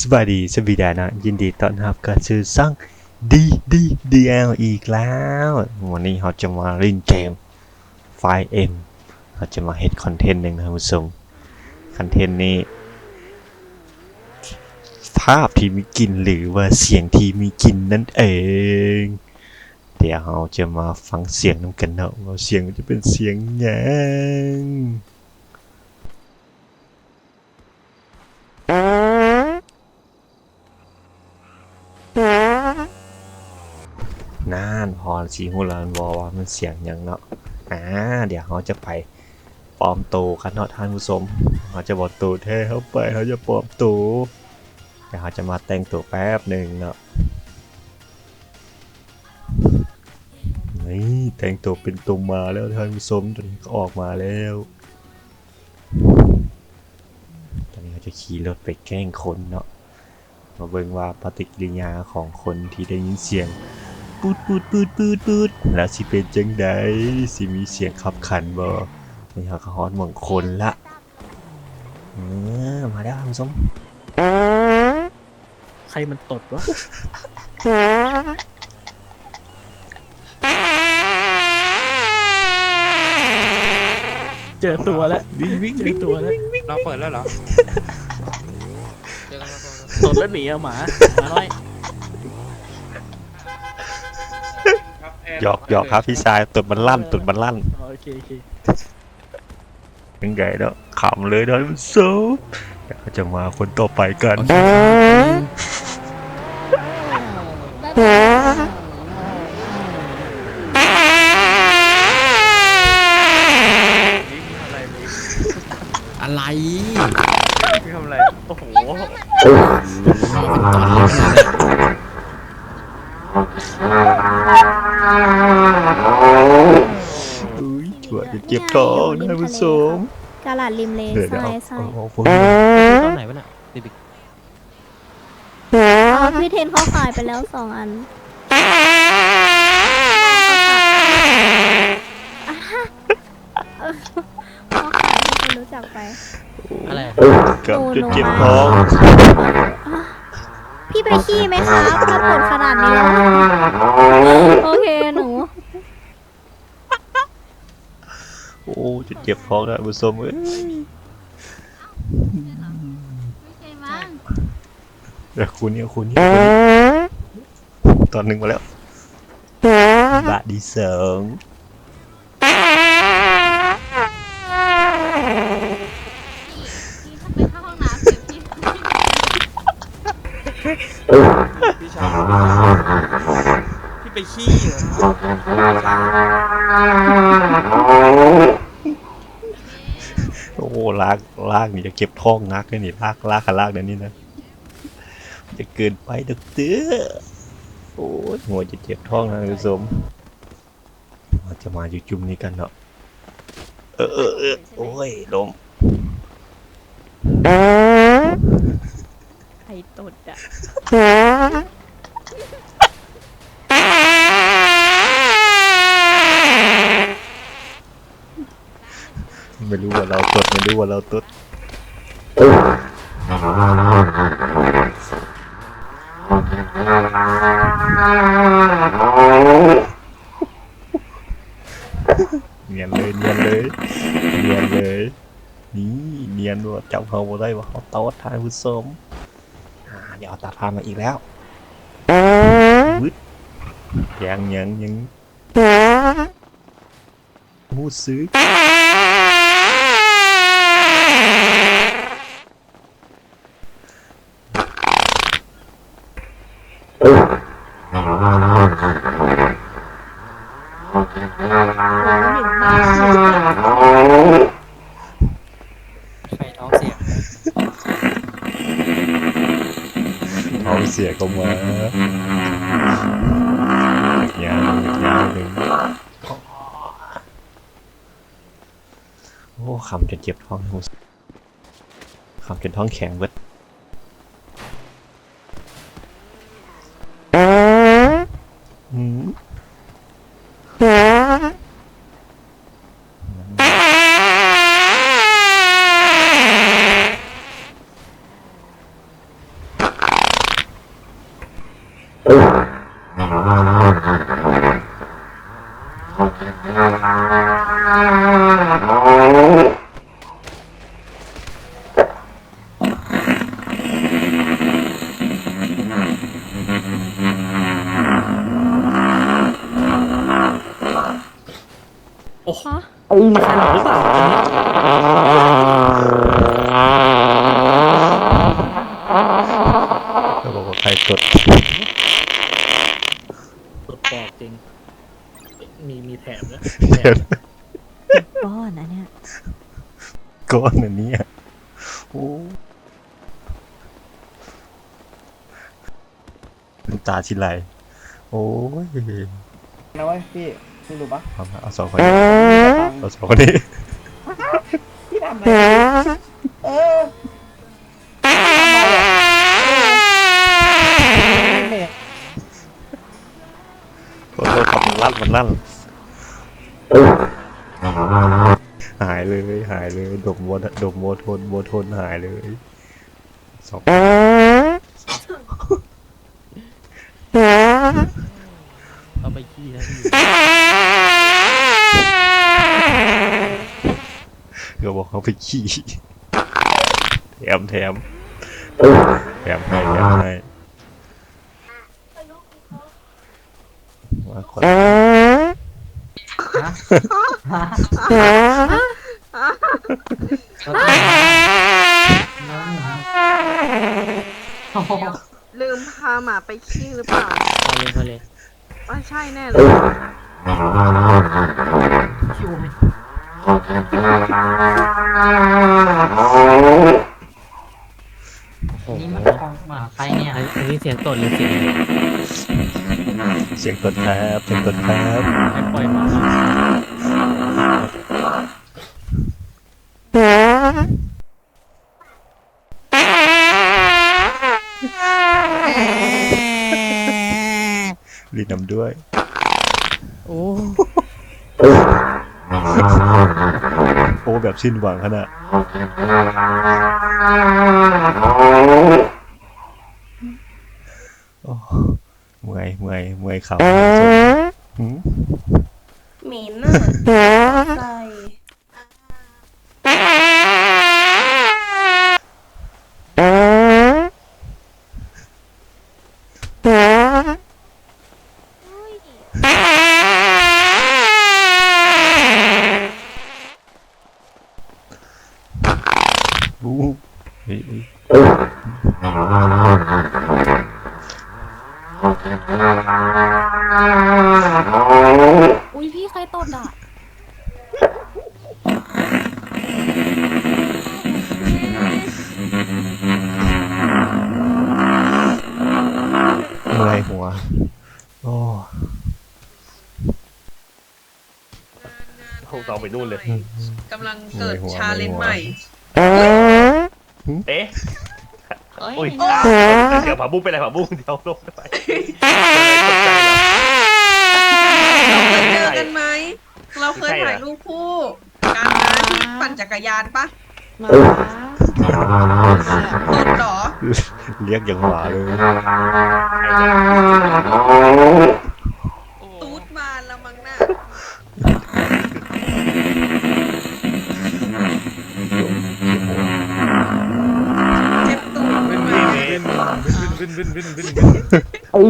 สวัสดีสวีดานะยินดีต้อนรับกับชื่อซ่องดีดีดีเอลอีกแล้ว วันนี้เราจะมาเล่นเกม 5M เอ็นเราจะมาเฮ็ดคอนเทนต์หนึ่งนะคุณผู้ชมคอนเทนต์นี้ ภาพที่มีกลิ่นหรือว่าเสียงที่มีกลิ่นนั่นเอง เดี๋ยวเราจะมาฟังเสียงน้ำกันเนาะว่าเสียงมันจะเป็นเสียงยังน่าน พอสีหูเราบอว่ามันเสียงยังเนาะอ่าเดี๋ยวเราจะไปปลอมตัวกันเนาะท่านผู้ชมเราจะบอกตัวแท้เข้าไปเขาจะปลอมตัวเดี๋ยวเราจะมาแต่งตัวแป๊บหนึ่งเนาะนี่แต่งตัวเป็นตัวมาแล้วท่านผู้ชมตอนนี้ก็ออกมาแล้วตอนนี้เราจะขี่รถไปแกล้งคนเนาะมาเบิ่งว่าปฏิกิริยาของคนที่ได้ยินเสียง ปูดปูดปูดปูดปูดแล้วสิเป็นจังใดสิมีเสียงขับขันบ่นี่เขาก็ฮอตเมืองคนละเออมาแล้วท่านผู้ชมใครมันตดวะเจอตัวแล้ววิ่งวิ่งเจอตัวแล้วเราเปิดแล้วเหรอ เจอกันแล้วตดแล้วหนีเอาหมาหมาน้อย หยอกหยอกครับพี่ชายตุดมันลั่นตุดมันลั่นอ๋อโอเคโอเคยังไงเนาะขำเลยนะมันโซเดี๋ยวเราจะมาคนต่อไปกันอะไรพี่ทำอะไร โอ้โห อุ้ยจั่วจะเจ็บท้องนะผู้ชมกาลาดริมเลเดี๋ยวเดี๋ยวใช่เอาใช่เอาเอาพวกตอนไหนวะเนี่ยดิบิกอ๋อพี่เทนเขาขายไปแล้วสองอันเขาขายให้คนรู้จักไป อะไรเกับจะเจ็บท้องพี่ ไปขี้ไหมคะถ้าปวดขนาดนี้แล้วโอเคหนู โอ้จะเจ็บท้องนะผู้ชมเอ้ยเดี๋ยวคุณเนี่ยคุณเนี่ยคุณเนี่ยตอนหนึ่งมาแล้วบาทดีเสริง ไปเข้าห้องน้ำเดี๋ยวพี่ พี่ชายพี่ไปขี้เหรอโอ้ลากลากนี่จะเก็บท้องนักเลยนี่ลากลากขาลากเดี๋ยวนี้นะ จะเกินไปเด็กเตื้อโอ้ยหัวจะเจ็บท้องนะคุณผู้ชมเราจะมาอยู่จุ่มนี้กันเนาะเออเออเออโอ้ยลม ใครตดอะไม่รู้ว่าเราตดไม่รู้ว่าเราตดเนียนเลยเนียนเลยเนียนเลยนี่เนียนด้วยจับเขาบ่ได้ว่าเขาโต๊ดทานผู้ชม เดี๋ยวเอาตาทานมาอีกแล้ววึดยังยังยังมูดซื้อใครท้องเสีย ท้องเสียก็มายาวยางหนึ่งโอ้คำจนเจ็บท้องหูคำจนท้องแข็งเบิด ฮะใช่หรือเปล่าก็บอกว่าใครกดตดปอกจริง มีมีแถมด้วยเดี๋ยวก้อนอันเนี้ยก้อนอันเนี้ยโอ้น้ำตาชิไหลโอ้ยนะเว้ยพี่ พี่รู้ปะเอามาเอาสองคนนี้เอาสองคนนี้พี่ทำอะไรเออทำอะไรอะเออโอ้โหขับมันลั่นมันลั่นหายเลยหายเลยดมโมดดมโมทนโมทนหายเลยสองเอาไปขี้นะพี่ ก็บอก เขาไปขี่แถมแถมแถมให้แถมให้มาคนลืมพาหมาไปขี้หรือเปล่าเอาเลยเอาเลย ว่าใช่แน่เลยโอ้โห นี่มันของหมาใครเนี่ยอันอันนี้เสียงตดหรือเสียงอะไรเสียงกดครับเสียงกดครับให้ปล่อยหมารีดนำด้วย โอ้ โอ้แบบสิ้นหวังขนาดโอ้เมื่อยเมื่อยเมื่อยเข่าหืมหมินอะใส่ อู้เฮ้ยเฮ้ย อุ้ยพี่ใครตดอะเมื่อยหัว โอ้คงต้องไปนู่นเลย กำลังเกิดชาเลนจ์ใหม่ เอ๊ะเอ้ยอุ้ยเดี๋ยวผักบุ้งเป็นไรผักบุ้งเดี๋ยวลงไปตกใจเหรอเราเคยเจอกันไหม เราเคยถ่ายรูปคู่กันนะที่ปั่นจักรยานปะมาตดเหรอ เรียกอย่างหวาเลยตู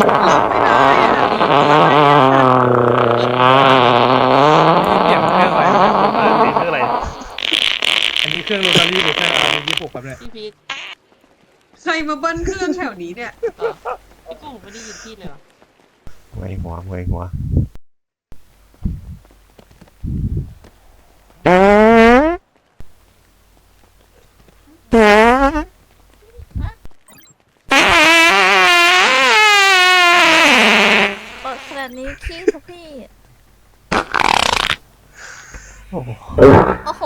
ได้อะเก็บเครื่องไว้เออเสียงเรื่องอะไรอันนี้เครื่องโรตารี่หรือเครื่องอะไรยี่ปุกครับเนี่ยพี่พีทใครมาเบิ้ลเครื่องแถวนี้เนี่ยเออพี่กุ้งไม่ได้ยินพี่เลยเหรอเมื่หัวไมื่หัว ตดขนาดนี้ขี้ทุกพี่ โอ้โหโอ้โห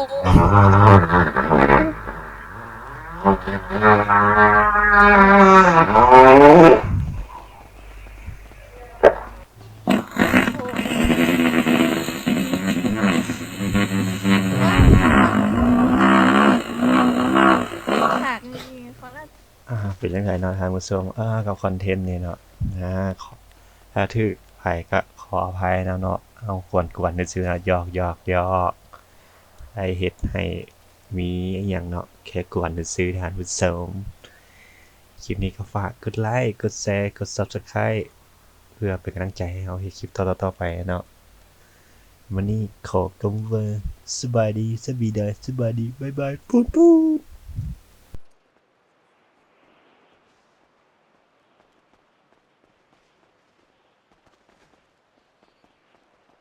ฉากนี้เขาน่าอ่าเป็นยังไงได้เนาะทางผู้ชมอ่ากับคอนเทนต์นี่เนาะนะขอถ้าถือไผก็ขออภัยนะเนาะ เอากวนกวนๆซื่อนะหยอกหยอกหยอกได้เฮ็ดให้มีอย่างเนาะแค่กวนซื่อทานผู้ชมคลิปนี้ก็ฝากกดไลค์กดแชร์กด Subscribe เพื่อเป็นกำลังใจให้เราเฮ็ดคลิปต่อๆไปเนาะวันนี้ขอกำเวอร์สบายดีสบีดายสบายดีบายบายปูดปูด